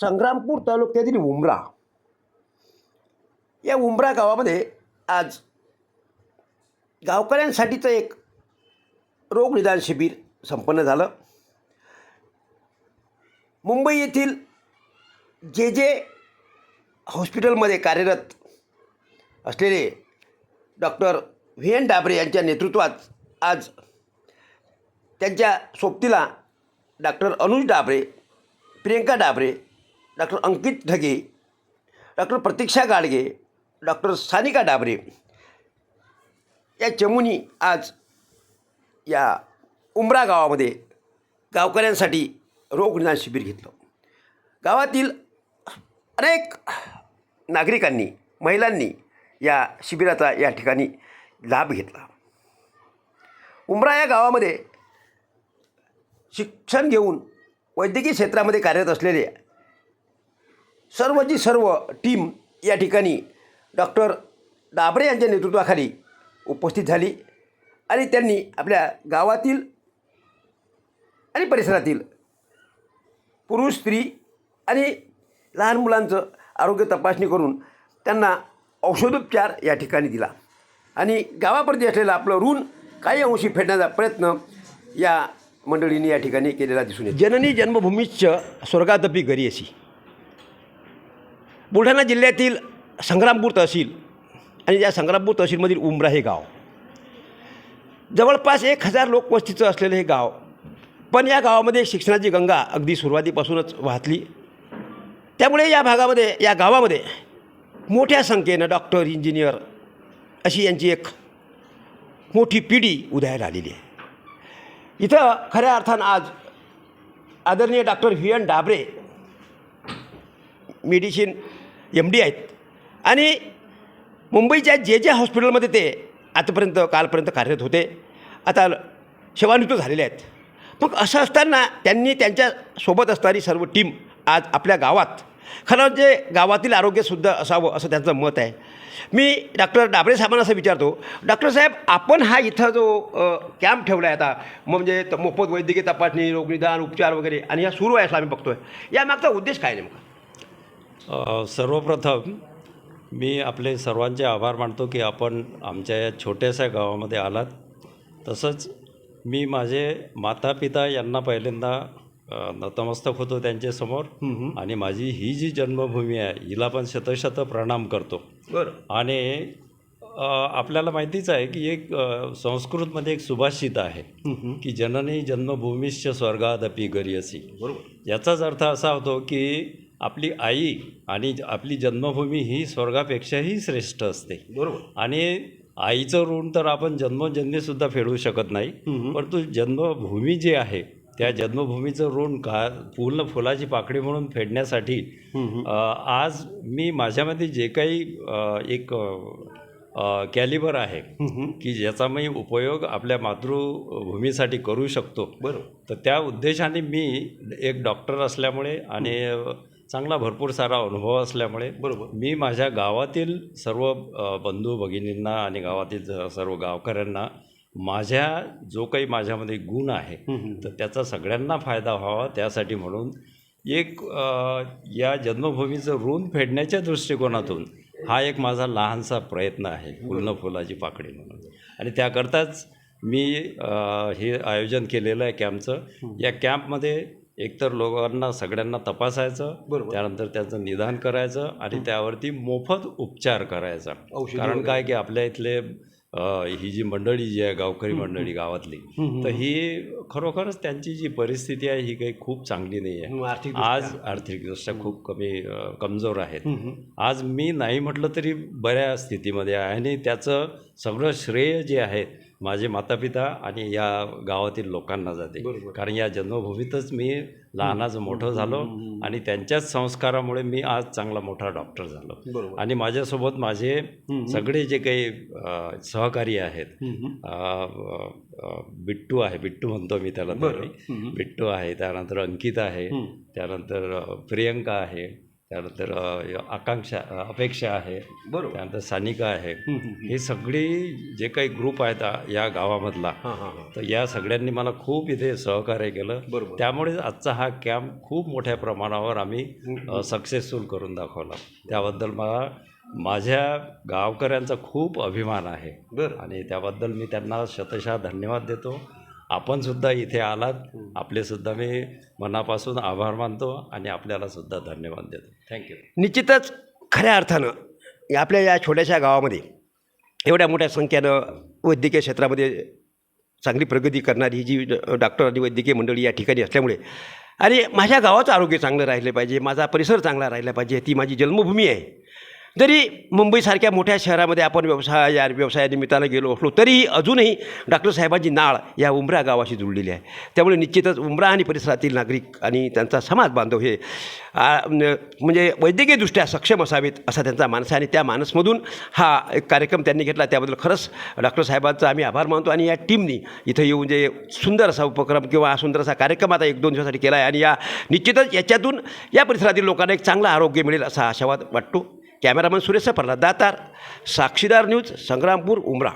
संग्रामपूर तालुक्यातील उमरा. या उमरा गावामध्ये आज गावकऱ्यांसाठीचं एक रोगनिदान शिबिर संपन्न झालं. मुंबई येथील जे जे हॉस्पिटलमध्ये कार्यरत असलेले डॉक्टर व्ही एन डाबरे यांच्या नेतृत्वात आज त्यांच्या सोबतीला doctor Anuj Dabre Priyanka Dabre doctor Ankit Dhage doctor Pratiksha Gadge doctor Sanika Dabre या चमूनी आज या उमरा गावामध्ये गावकऱ्यांसाठी रोगनिदान शिबिर घेतलं गावातील अनेक नागरिकांनी महिलांनी या शिबिराचा या ठिकाणी लाभ घेतला उमरा या गावामध्ये शिक्षण घेऊन वैद्यकीय क्षेत्रामध्ये कार्यरत असलेले सर्वची सर्व टीम या ठिकाणी डॉक्टर दाबरे यांच्या नेतृत्वाखाली उपस्थित झाली आणि त्यांनी आपल्या गावातील आणि परिसरातील पुरुष स्त्री आणि लहान मुलांचं आरोग्य तपासणी करून त्यांना औषधोपचार या ठिकाणी दिला. आणि गावाप्रती असलेलं आपलं ऋण काही अंशी फेडण्याचा प्रयत्न या मंडळींनी या ठिकाणी केलेला दिसून येतो. जननी जन्मभूमीच स्वर्गातपी घरी अशी बुलढाणा जिल्ह्यातील संग्रामपूर तहसील आणि या संग्रामपूर तहसीलमधील उमरा हे गाव. जवळपास एक हजार लोकवस्तीचं असलेलं हे गाव. पण या गावामध्ये शिक्षणाची गंगा अगदी सुरुवातीपासूनच वाहतली. त्यामुळे या भागामध्ये या गावामध्ये मोठ्या संख्येनं डॉक्टर इंजिनियर अशी यांची एक मोठी पिढी उदयाला आलेली आहे. इथं खऱ्या अर्थानं आज आदरणीय doctor V N Dabre medicine M D आहेत. आणि मुंबईच्या जे जे हॉस्पिटलमध्ये ते आतापर्यंत कालपर्यंत कार्यरत होते. आता सेवानिवृत्त झालेले आहेत. मग असं असताना त्यांनी त्यांच्यासोबत असणारी सर्व टीम आज आपल्या गावात खरं म्हणजे गावातील आरोग्यसुद्धा असावं असं त्यांचं मत आहे. मी डॉक्टर डाबरे साहेबांना असं विचारतो डॉक्टर साहेब आपण हा इथं जो कॅम्प ठेवला आहे आता म्हणजे मोफत वैद्यकीय तपासणी रोगनिदान उपचार वगैरे आणि हा सुरू आहे असं आम्ही बघतो आहे यामागचा उद्देश काय नेमका? सर्वप्रथम मी आपले सर्वांचे आभार मानतो की आपण आमच्या या छोट्याशा गावामध्ये आलात. तसंच मी माझे माता पिता यांना पहिल्यांदा नतमस्तक होतो त्यांच्यासमोर आणि माझी ही जी जन्मभूमी आहे हिला पण शतशत प्रणाम करतो. बरं. आणि आपल्याला माहितीच आहे की एक संस्कृतमध्ये एक सुभाषित आहे की जननी जन्मभूमीश्च स्वर्गादपी गरी असी बरोबर. याचाच अर्थ असा होतो की आपली आई आणि आपली जन्मभूमी ही स्वर्गापेक्षाही श्रेष्ठ असते. बरोबर. आणि आईचं ऋण तर आपण जन्मजन्मीसुद्धा फेडू शकत नाही. परंतु जन्मभूमी जी आहे त्या जन्मभूमीचं ऋण का पूर्ण फुलाची पाकळी म्हणून फेडण्यासाठी आज मी माझ्यामध्ये जे काही एक कॅलिबर आहे की ज्याचा मी उपयोग आपल्या मातृभूमीसाठी करू शकतो. बरोबर. तर त्या उद्देशाने मी एक डॉक्टर असल्यामुळे आणि चांगला भरपूर सारा अनुभव असल्यामुळे बरोबर. मी माझ्या गावातील सर्व बंधू भगिनींना आणि गावातील सर्व गावकऱ्यांना माझ्या जो काही माझ्यामध्ये गुण आहे तर त्याचा सगळ्यांना फायदा व्हावा त्यासाठी म्हणून एक या जन्मभूमीचं ऋण फेडण्याच्या दृष्टिकोनातून हा एक माझा लहानसा प्रयत्न आहे फुलनं फुलाची पाकळी म्हणून. आणि त्याकरताच मी हे आयोजन केलेलं आहे कॅम्पचं. या कॅम्पमध्ये एकतर लोकांना सगळ्यांना तपासायचं बरोबर. त्यानंतर त्यांचं निदान करायचं आणि त्यावरती मोफत उपचार करायचा. औषधी कारण वगैरे. काय की आपल्या इथले अ, ही जी मंडळी जी आहे गावकरी मंडळी गावातली तर ही. खरोखरच त्यांची जी परिस्थिती आहे ही काही खूप चांगली नाही आहे. आर्थिक आज आर्थिकदृष्ट्या खूप कमी अ, कमजोर आहेत. आज मी नाही म्हटलं तरी बऱ्या स्थितीमध्ये आहे आणि त्याचं सगळं श्रेय जे आहे माझे मातापिता आणि या गावातील लोकांना जाते. कारण या जन्मभूमीतच मी लहानाचं मोठं झालो आणि त्यांच्याच संस्कारामुळे मी आज चांगला मोठा डॉक्टर झालो. आणि माझ्यासोबत माझे सगळे जे काही सहकारी आहेत बिट्टू आहे बिट्टू म्हणतो मी त्याला. बिट्टू आहे त्यानंतर अंकित आहे त्यानंतर प्रियंका आहे त्यानंतर आकांक्षा अपेक्षा आहे बरोबर. त्यानंतर सानिका आहे. हे सगळे जे काही ग्रुप आहेत या गावामधला तर या सगळ्यांनी मला खूप इथे सहकार्य केलं. बरोबर. त्यामुळे आजचा हा कॅम्प खूप मोठ्या प्रमाणावर आम्ही सक्सेसफुल करून दाखवला. त्याबद्दल मला माझ्या गावकऱ्यांचा खूप अभिमान आहे. बरं. आणि त्याबद्दल मी त्यांना शतशः धन्यवाद देतो. आपण सुद्धा इथे आलात. आपले सुद्धा मी मनापासून आभार मानतो आणि आपल्याला सुद्धा धन्यवाद देतो. थँक्यू निश्चितच खऱ्या अर्थानं आपल्या या छोट्याशा गावामध्ये एवढ्या मोठ्या संख्येनं वैद्यकीय क्षेत्रामध्ये चांगली प्रगती करणारी ही जी ड- डॉक्टर आणि वैद्यकीय मंडळी या ठिकाणी असल्यामुळे आणि माझ्या गावाचं आरोग्य चांगलं राहिलं पाहिजे माझा परिसर चांगला राहिला पाहिजे ती माझी जन्मभूमी आहे. जरी मुंबईसारख्या मोठ्या शहरामध्ये आपण व्यवसाय या व्यवसायानिमित्तानं गेलो असलो तरीही अजूनही डॉक्टर साहेबांची नाळ या उमरा गावाशी जुळलेली आहे. त्यामुळे निश्चितच उमरा आणि परिसरातील नागरिक आणि त्यांचा समाज बांधव हे म्हणजे वैद्यकीयदृष्ट्या सक्षम असावेत असा त्यांचा मानस आहे. आणि त्या मानसमधून हा एक कार्यक्रम त्यांनी घेतला. त्याबद्दल खरंच डॉक्टर साहेबांचा आम्ही आभार मानतो आणि या टीमनी इथं येऊन जे सुंदर असा उपक्रम किंवा हा सुंदर असा कार्यक्रम आता एक दोन दिवसासाठी केला आहे आणि या निश्चितच याच्यातून या परिसरातील लोकांना एक चांगलं आरोग्य मिळेल असा आशावाद वाटतो. कॅमेरामन सुरेश प्रल्हाद दातार साक्षीदार न्यूज संग्रामपूर उमरा.